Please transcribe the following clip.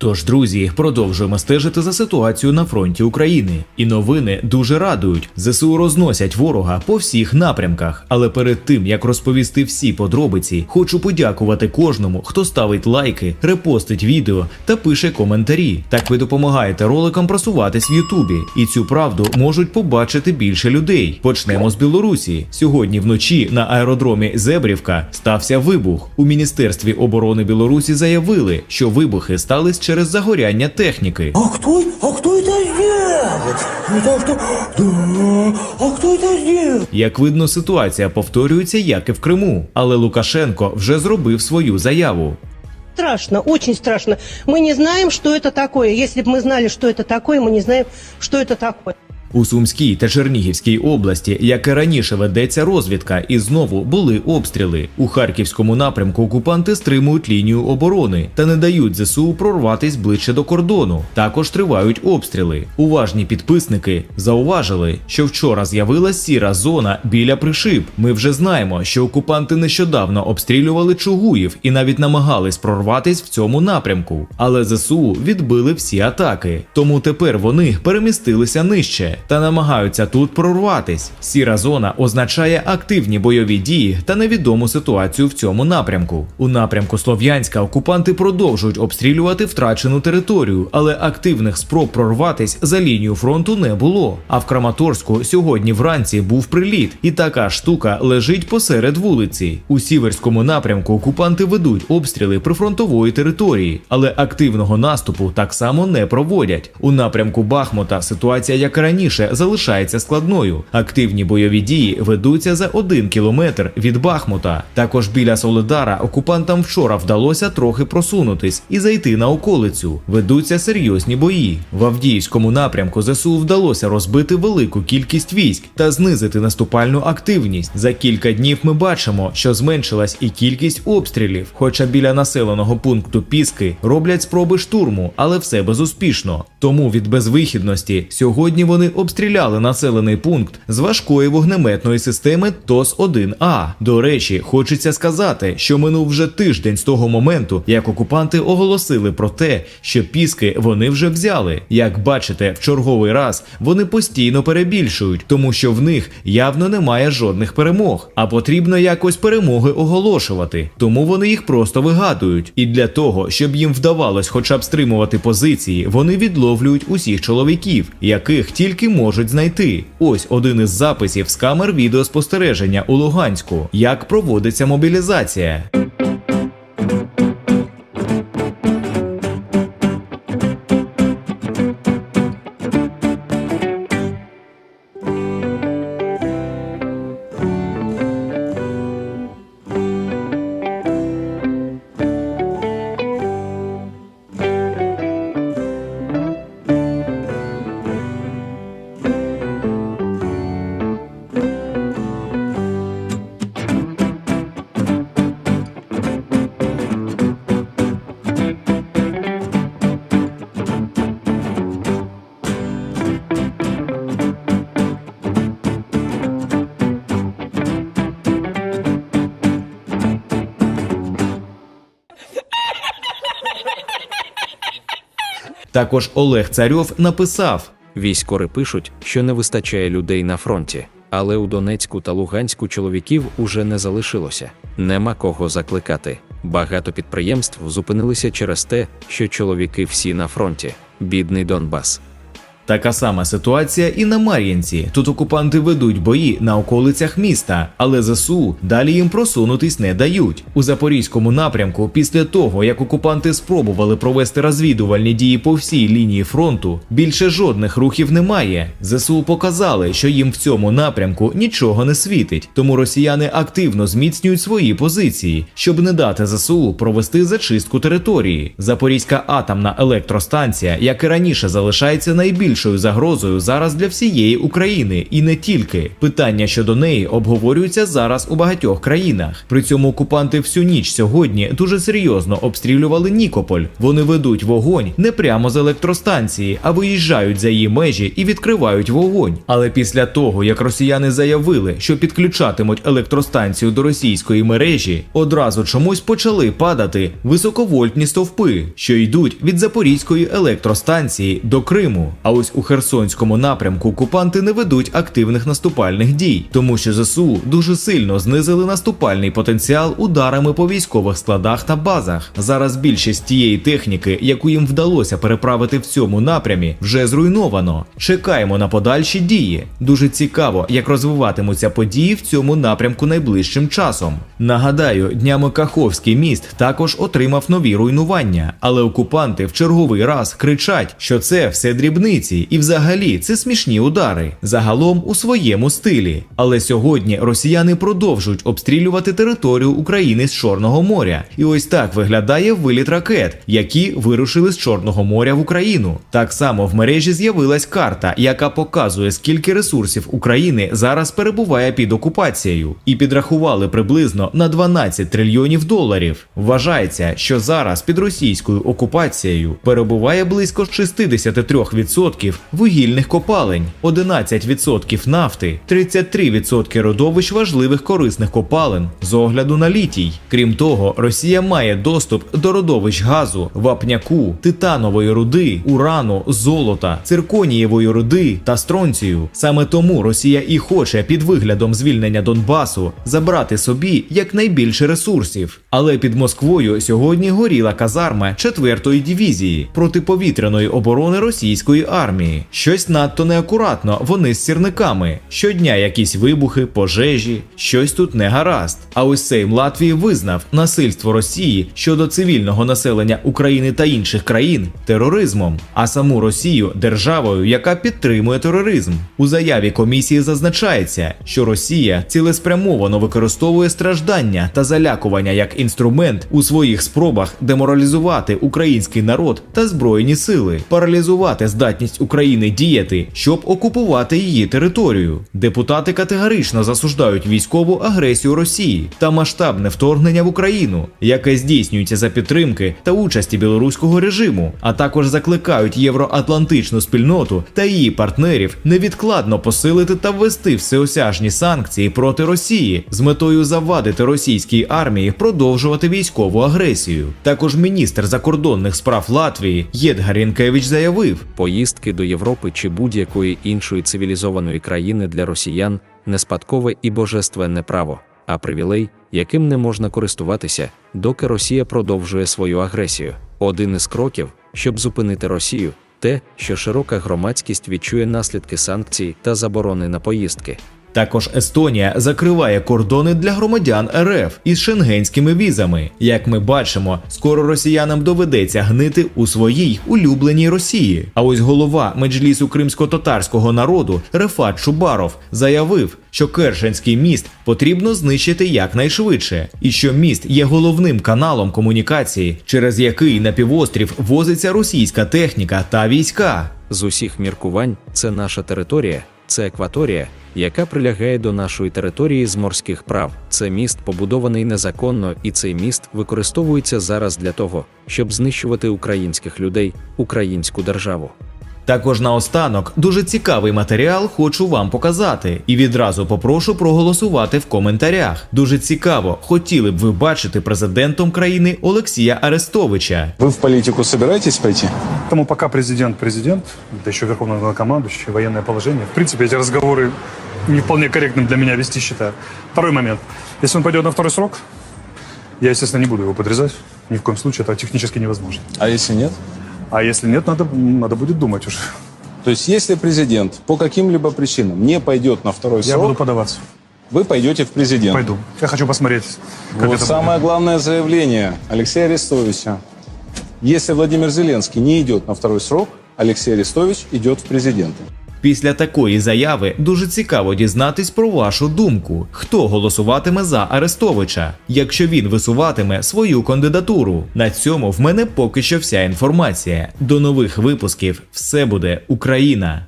Тож, друзі, продовжуємо стежити за ситуацією на фронті України. І новини дуже радують. ЗСУ розносять ворога по всіх напрямках. Але перед тим як розповісти всі подробиці, хочу подякувати кожному, хто ставить лайки, репостить відео та пише коментарі. Так ви допомагаєте роликам просуватись в Ютубі, і цю правду можуть побачити більше людей. Почнемо з Білорусі. Сьогодні вночі на аеродромі Зебрівка стався вибух. У міністерстві оборони Білорусі заявили, що вибухи стались через загоряння техніки. А кто, а кто это сделал? Это что? Да, а кто это сделал? Як видно, ситуація повторюється, як і в Криму. Але Лукашенко вже зробив свою заяву. Страшно, очень страшно. Мы не знаем, что это такое. Если бы мы знали, что это такое, мы не знаем, что это такое. У Сумській та Чернігівській області, як і раніше ведеться розвідка, і знову були обстріли. У харківському напрямку окупанти стримують лінію оборони та не дають ЗСУ прорватись ближче до кордону. Також тривають обстріли. Уважні підписники зауважили, що вчора з'явилась сіра зона біля пришиб. Ми вже знаємо, що окупанти нещодавно обстрілювали Чугуїв і навіть намагались прорватись в цьому напрямку. Але ЗСУ відбили всі атаки. Тому тепер вони перемістилися нижче та намагаються тут прорватись. Сіра зона означає активні бойові дії та невідому ситуацію в цьому напрямку. У напрямку Слов'янська окупанти продовжують обстрілювати втрачену територію, але активних спроб прорватись за лінію фронту не було. А в Краматорську сьогодні вранці був приліт, і така штука лежить посеред вулиці. У сіверському напрямку окупанти ведуть обстріли прифронтової території, але активного наступу так само не проводять. У напрямку Бахмута ситуація як і раніше залишається складною. Активні бойові дії ведуться за один кілометр від Бахмута. Також біля Солидара окупантам вчора вдалося трохи просунутись і зайти на околицю. Ведуться серйозні бої. В Авдіївському напрямку ЗСУ вдалося розбити велику кількість військ та знизити наступальну активність. За кілька днів ми бачимо, що зменшилась і кількість обстрілів. Хоча біля населеного пункту Піски роблять спроби штурму, але все безуспішно. Тому від безвихідності сьогодні вони обстріляли населений пункт з важкої вогнеметної системи ТОС-1А. До речі, хочеться сказати, що минув вже тиждень з того моменту, як окупанти оголосили про те, що піски вони вже взяли. Як бачите, в черговий раз вони постійно перебільшують, тому що в них явно немає жодних перемог, а потрібно якось перемоги оголошувати. Тому вони їх просто вигадують. І для того, щоб їм вдавалось хоча б стримувати позиції, вони відловлюють усіх чоловіків, яких тільки можуть знайти. Ось один із записів з камер відеоспостереження у Луганську, як проводиться мобілізація. Також Олег Царьов написав. Військори пишуть, що не вистачає людей на фронті, але у Донецьку та Луганську чоловіків уже не залишилося. Нема кого закликати. Багато підприємств зупинилися через те, що чоловіки всі на фронті. Бідний Донбас. Така сама ситуація і на Мар'їнці. Тут окупанти ведуть бої на околицях міста, але ЗСУ далі їм просунутись не дають. У запорізькому напрямку, після того як окупанти спробували провести розвідувальні дії по всій лінії фронту, більше жодних рухів немає. ЗСУ показали, що їм в цьому напрямку нічого не світить, тому росіяни активно зміцнюють свої позиції, щоб не дати ЗСУ провести зачистку території. Запорізька атомна електростанція, як і раніше, залишається найбільш найбільшою загрозою зараз для всієї України і не тільки. Питання щодо неї обговорюються зараз у багатьох країнах. При цьому окупанти всю ніч сьогодні дуже серйозно обстрілювали Нікополь. Вони ведуть вогонь не прямо з електростанції, а виїжджають за її межі і відкривають вогонь. Але після того, як росіяни заявили, що підключатимуть електростанцію до російської мережі, одразу чомусь почали падати високовольтні стовпи, що йдуть від Запорізької електростанції до Криму. А ось у Херсонському напрямку окупанти не ведуть активних наступальних дій, тому що ЗСУ дуже сильно знизили наступальний потенціал ударами по військових складах та базах. Зараз більшість тієї техніки, яку їм вдалося переправити в цьому напрямі, вже зруйновано. Чекаємо на подальші дії. Дуже цікаво, як розвиватимуться події в цьому напрямку найближчим часом. Нагадаю, днями Каховський міст також отримав нові руйнування, але окупанти в черговий раз кричать, що це все дрібниці, і взагалі це смішні удари. Загалом у своєму стилі. Але сьогодні росіяни продовжують обстрілювати територію України з Чорного моря. І ось так виглядає виліт ракет, які вирушили з Чорного моря в Україну. Так само в мережі з'явилась карта, яка показує, скільки ресурсів України зараз перебуває під окупацією, і підрахували приблизно на 12 трильйонів доларів. Вважається, що зараз під російською окупацією перебуває близько 63% вугільних копалень, 11% нафти, 33% родовищ важливих корисних копалин з огляду на літій. Крім того, Росія має доступ до родовищ газу, вапняку, титанової руди, урану, золота, цирконієвої руди та стронцію. Саме тому Росія і хоче під виглядом звільнення Донбасу забрати собі якнайбільше ресурсів. Але під Москвою сьогодні горіла казарма 4-ї дивізії протиповітряної оборони російської армії. Щось надто неакуратно вони з сірниками. Щодня якісь вибухи, пожежі, щось тут не гаразд. А ось Сейм Латвії визнав насильство Росії щодо цивільного населення України та інших країн тероризмом, а саму Росію державою, яка підтримує тероризм. У заяві комісії зазначається, що Росія цілеспрямовано використовує страждання та залякування як інструмент у своїх спробах деморалізувати український народ та збройні сили, паралізувати здатність України діяти, щоб окупувати її територію. Депутати категорично засуждають військову агресію Росії та масштабне вторгнення в Україну, яке здійснюється за підтримки та участі білоруського режиму, а також закликають євроатлантичну спільноту та її партнерів невідкладно посилити та ввести всеосяжні санкції проти Росії з метою завадити російській армії продовжувати військову агресію. Також міністр закордонних справ Латвії Єдгар Рінкевич заявив, Поїздки до Європи чи будь-якої іншої цивілізованої країни для росіян не спадкове і божественне право, а привілей, яким не можна користуватися, доки Росія продовжує свою агресію. Один із кроків, щоб зупинити Росію, те, що широка громадськість відчує наслідки санкцій та заборони на поїздки. Також Естонія закриває кордони для громадян РФ із шенгенськими візами. Як ми бачимо, скоро росіянам доведеться гнити у своїй улюбленій Росії. А ось голова меджлісу кримсько-татарського народу Рефат Чубаров заявив, що Кершенський міст потрібно знищити якнайшвидше, і що міст є головним каналом комунікації, через який на півострів возиться російська техніка та війська. З усіх міркувань це наша територія, це екваторія, яка прилягає до нашої території з морських прав. Це міст побудований незаконно, і цей міст використовується зараз для того, щоб знищувати українських людей, українську державу. Також наостанок дуже цікавий матеріал хочу вам показати, і відразу попрошу проголосувати в коментарях. Дуже цікаво, хотіли б ви бачити президентом країни Олексія Арестовича. Вы в политику собираетесь пойти? Поэтому пока президент президент, да еще верховный главнокомандующий, военное положение. В принципе, эти разговоры не вполне корректным для меня вести считаю. Второй момент. Если он пойдет на второй срок, я, естественно, не буду его подрезать. Ни в коем случае это технически невозможно. А если нет? А если нет, надо, надо будет думать уже. То есть, если президент по каким-либо причинам не пойдет на второй Я буду срок, подаваться. вы пойдете в президент. Пойду. Я хочу посмотреть, как Вот это самое главное заявление Алексея Арестовича. Если Владимир Зеленский не идет на второй срок, Алексей Арестович идет в президенты. Після такої заяви дуже цікаво дізнатись про вашу думку, хто голосуватиме за Арестовича, якщо він висуватиме свою кандидатуру. На цьому в мене поки що вся інформація. До нових випусків все буде Україна.